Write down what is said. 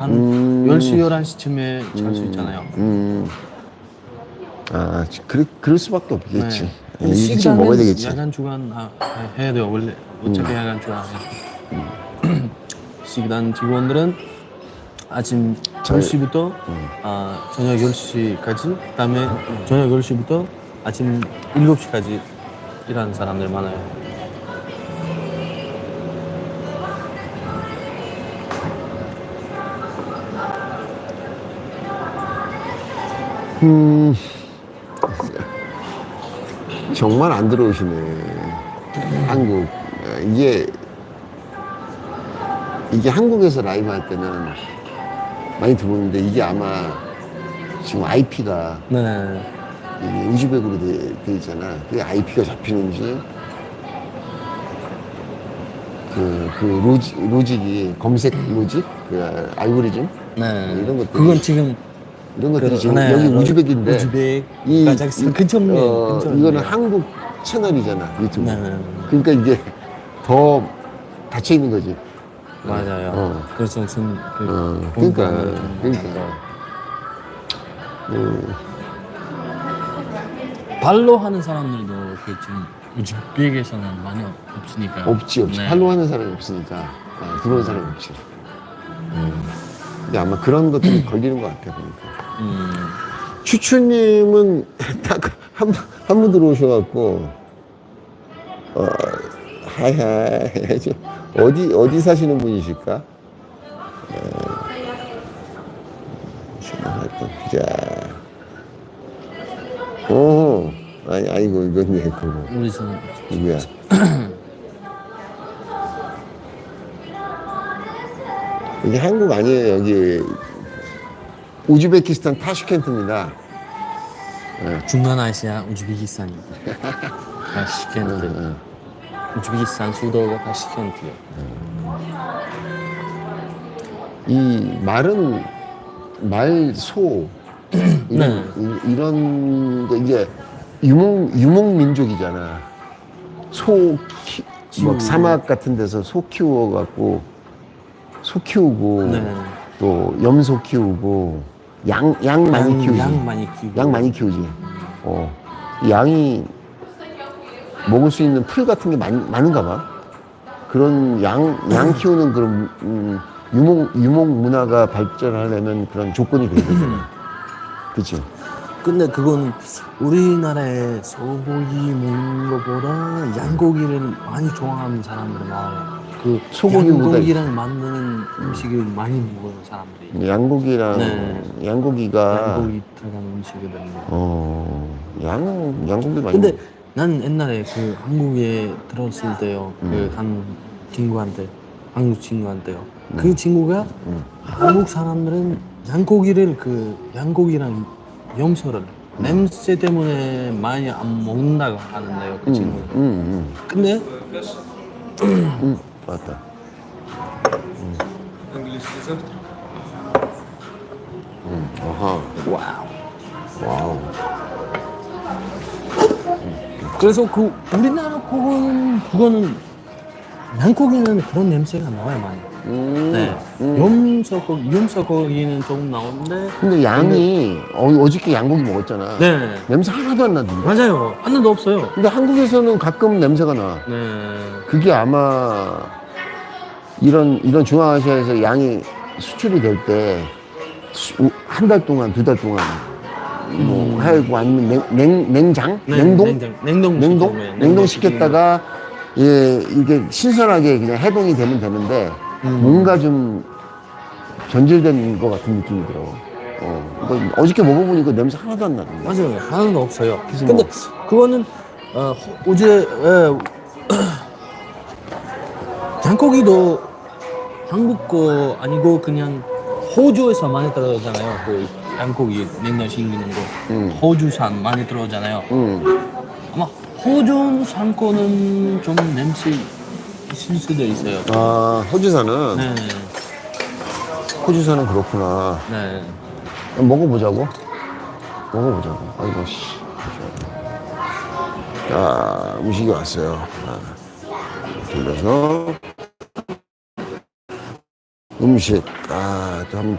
한 음. 10시, 11시쯤에 잘 수 있잖아요. 음. 아, 그럴, 그럴 수밖에 없겠지. 네. 네. 일찍 먹어야 되겠지. 음. 야간 주간 아, 해야 돼요. 원래 어차피 야간 주간. 식단 직원들은 아침 저희- 10시부터 음. 아, 저녁 10시까지 그다음에 저녁 10시부터 아침 7시까지 일하는 사람들 많아요. 음. 정말 안 들어오시네. 한국. 어, 이게, 이게 한국에서 라이브 할 때는 많이 들어오는데 이게 아마 지금 IP가 네. 이게 우즈벡으로 돼, 돼 있잖아. 그게 IP가 잡히는지 그, 그 로직, 로직이 검색 로직? 그 알고리즘? 네. 이런 것들이- 그건 지금 이런 것들이 그, 지금 네, 여기 로- 우즈벡인데 우즈벡, 이- 카자흐스탄 이- 근처네. 어. 이거는 한국 채널이잖아 유튜브 네. 그러니까 이게 더 닫혀 있는 거지 맞아요. 어. 그래서 좀 그, 어, 그러니까, 좀 그러니까. 음, 발로 하는 사람들도 그 지금 우즈벡에서는 많이 없- 없으니까. 없지 없지 네. 팔로우 하는 사람이 없으니까 어, 들어오는 사람이 없지 음. 근데 아마 그런 것들이 걸리는 것 같아 보니까 음, 추추님은 딱 한 한 분 들어오셔갖고 어, 저 어디 어디 사시는 분이실까? 어, 하여튼 자, 오, 아니 아이고 이건 내 거고 우리 좀 누구야? 이게 한국 아니에요 여기 우즈베키스탄 타슈켄트입니다. 중간아시아 우즈베키스탄이. 타시켄트. 응. 우즈베키스탄 수도가 타시켄트요. 이 말은 말소 이런 이, 런 거 이제 유목 유목 민족이잖아. 소 키, 뭐 키우고. 사막 같은 데서 소 키워 갖고 소 키우고 네. 또 염소 키우고 양 양 많이 양, 키우지. 양 많이 키우고. 양 많이 키우지. 어. 이 양이 먹을 수 있는 풀 같은 게 많, 많은가 봐. 그런 양, 양 키우는 그런, 음, 유목, 유목 문화가 발전하려면 그런 조건이 돼야 되잖아. 그치? 근데 그건 우리나라에 소고기 먹는 것보다 양고기를 많이 좋아하는 사람들이 많아요. 그 소고기보다- 양고기랑 만드는 음식을 많이 먹는 사람들이. 양고기랑, 네. 양고기가, 양고기 들어간 음식을 어, 양, 양고기 많이. 근데 먹- 난 옛날에 그 한국에 들었을 때요. 음. 그한 친구한테 한국 친구한테요. 네. 그 친구가 음. 한국 사람들은 양고기를 그 양고기랑 염소를 냄새 때문에 많이 안 먹는다고 하는데요. 그 음, 친구는. 음, 근데 음, 음, 맞다. 음, 어하, 와우. 와우. 그래서 그 우리나라 그거는 그거는 양고기는 그런 냄새가 나와요 많이. 음, 네. 음. 염소고기 염소고기는 조금 나오는데. 근데 양이 어, 어저께 양고기 먹었잖아. 네. 냄새 하나도 안 나던데. 맞아요. 하나도 없어요. 근데 한국에서는 가끔 냄새가 나. 네. 그게 아마 이런 이런 중앙아시아에서 양이 수출이 될 때 한 달 동안 두 달 동안 뭐 하고 아니면 냉, 냉, 냉장 네, 냉동 냉동 냉동 냉동 시키면, 냉동 시켰다가 예 이게 신선하게 그냥 해동이 되면 되는데 음. 뭔가 좀 전질된 것 같은 느낌이 들어. 어, 뭐 어저께 먹어보니까 냄새 하나도 안 나던데. 맞아요. 하나도 없어요. 근데 뭐- 그거는 어, 호- 어제 에, 양고기도 한국 거 아니고 그냥 호주에서 많이 들어오잖아요. 그 양고기 냉동 시키는 거. 음. 호주산 많이 들어오잖아요. 음. 아마 호주산 거는 좀 냄새 있을 수도 있어요. 아 호주산은 네, 호주산은 그렇구나. 네. 먹어보자고. 먹어보자고. 아이고, 씨. 자, 음식이 왔어요. 아, 돌려서. 음식. 아, 또 한번